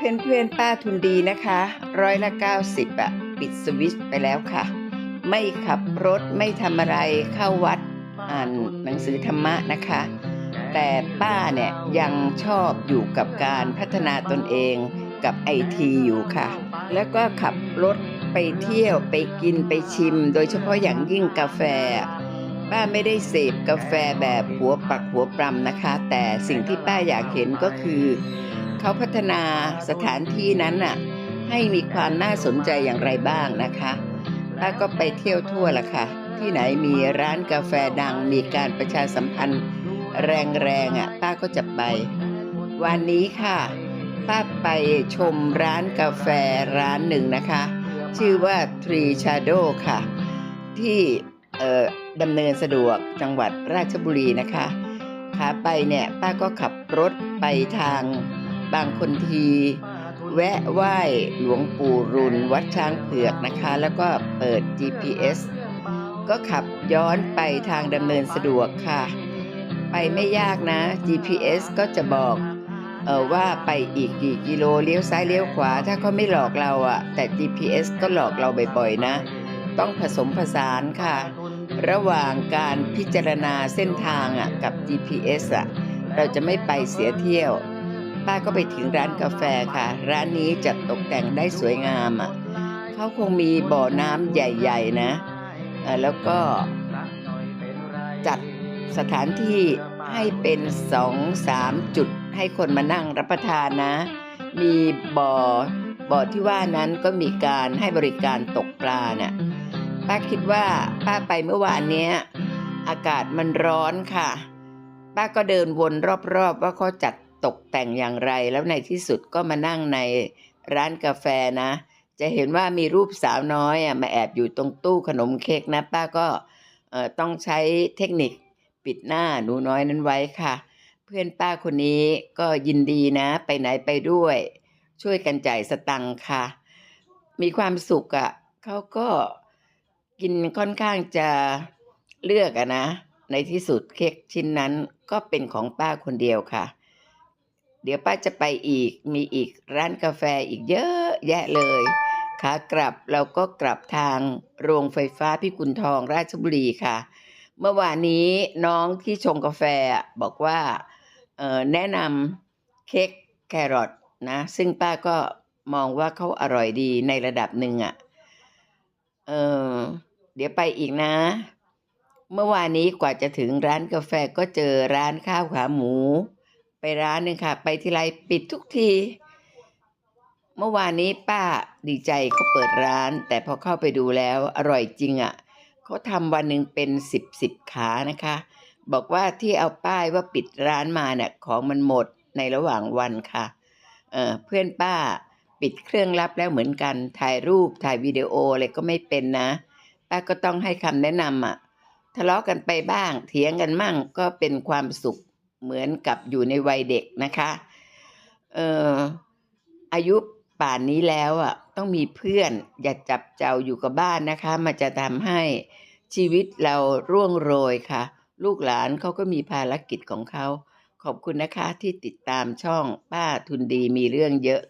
เพื่อนเพื่อนๆป้าทุนดีนะคะ ร้อยละ 90อะปิดสวิตช์ไปแล้วค่ะ ไม่ขับรถไม่ทำอะไรเข้าวัดอ่านหนังสือธรรมะนะคะ แต่ป้าเนี่ยยังชอบอยู่กับการพัฒนาตนเองกับไอทีอยู่ค่ะ แล้วก็ขับรถไปเที่ยวไปกินไปชิม โดยเฉพาะอย่างยิ่งกาแฟ ป้าไม่ได้เสพกาแฟแบบหัวปักหัวปรำนะคะ แต่สิ่งที่ป้าอยากเห็นก็คือ เขาพัฒนาสถานที่นั้นน่ะให้มีความน่าสนใจอย่างไรบ้างนะคะป้าก็ไปเที่ยวทั่วละค่ะ ที่ไหนมีร้านกาแฟดังมีการประชาสัมพันธ์ แรงๆอะป้าก็จะไป วันนี้ค่ะป้าไปชมร้านกาแฟร้านหนึ่งนะคะ ชื่อว่า Tree Shadow ค่ะ ที่ดำเนินสะดวกจังหวัดราชบุรีนะคะ ขาไปเนี่ยป้าก็ขับรถไปทาง บางคนทีแวะไหว้หลวงปู่รุนวัดช้างเผือกนะคะ แล้วก็เปิด GPS ก็ขับย้อนไปทางดำเนินสะดวกค่ะ ไปไม่ยากนะ GPS ก็จะบอกเออว่าไปอีกกี่กิโลเลี้ยวซ้ายเลี้ยวขวา ถ้าเขาไม่หลอกเราอะแต่ GPS ก็หลอกเราบ่อยๆนะ ต้องผสมผสานค่ะ ระหว่างการพิจารณาเส้นทางอะกับ GPS อะเราจะไม่ไปเสียเที่ยว ป้าก็ไปถึงร้านกาแฟค่ะ ร้านนี้จัดตกแต่งได้สวยงามอะเขาคงมีบ่อน้ำใหญ่ ๆ นะแล้วก็จัดสถานที่ให้เป็นสองสามจุดให้คนมานั่งรับประทานนะ มีบ่อบ่อที่ว่านั้นก็มีการให้บริการตกปลาเนี่ยป้าคิดว่าป้าไปเมื่อวานเนี้ยอากาศมันร้อนค่ะ ป้าก็เดินวนรอบๆ ว่าเขาจัด ตกแต่งอย่างไร แล้วในที่สุดก็มานั่งในร้านกาแฟนะ จะเห็นว่ามีรูปสาวน้อยอะมาแอบอยู่ตรงตู้ขนมเค้กนะ ป้าก็ต้องใช้เทคนิคปิดหน้าหนูน้อยนั้นไว้ค่ะ เพื่อนป้าคนนี้ก็ยินดีนะ ไปไหนไปด้วย ช่วยกันจ่ายสตังค์ค่ะ มีความสุขอะ่ะเขาก็กินค่อนข้างจะเลือกอะนะ ในที่สุดเค้กชิ้นนั้นก็เป็นของป้าคนเดียวค่ะ เดี๋ยวป้าจะไปอีกมีอีกร้านกาแฟอีกเยอะแยะเลยขากลับเราก็กลับทางโรงไฟฟ้าพิกุลทองราชบุรีค่ะ เมื่อวานนี้น้องที่ชงกาแฟบอกว่าแนะนำเค้กแครอทนะซึ่งป้าก็มองว่าเขาอร่อยดีในระดับหนึ่งอะ่ะเออเดี๋ยวไปอีกนะ เมื่อวานนี้กว่าจะถึงร้านกาแฟก็เจอร้านข้าวขาหมู ไปร้านหนึ่งค่ะ ไปทีไรปิดทุกที เมื่อวานนี้ป้าดีใจเขาเปิดร้าน แต่พอเข้าไปดูแล้วอร่อยจริงอะ่ะเขาทำวันหนึ่งเป็นสิบสิบขานะคะ บอกว่าที่เอาป้ายว่าปิดร้านมาเนี่ยของมันหมดในระหว่างวันค่ะเเพื่อนป้าปิดเครื่องรับแล้วเหมือนกัน ถ่ายรูปถ่ายวิดีโออะไรก็ไม่เป็นนะป้าก็ต้องให้คำแนะนำอะทะเลาะกันไปบ้าง เถียงกันมั่งก็เป็นความสุข เหมือนกับอยู่ในวัยเด็กนะคะเอ่ออายุป่านนี้แล้วอะต้องมีเพื่อนอย่าจับเจ้าอยู่กับบ้านนะคะ มันจะทำให้ชีวิตเราร่วงโรยค่ะ ลูกหลานเขาก็มีภารกิจของเขา ขอบคุณนะคะที่ติดตามช่องป้าทุนดีมีเรื่องเยอะ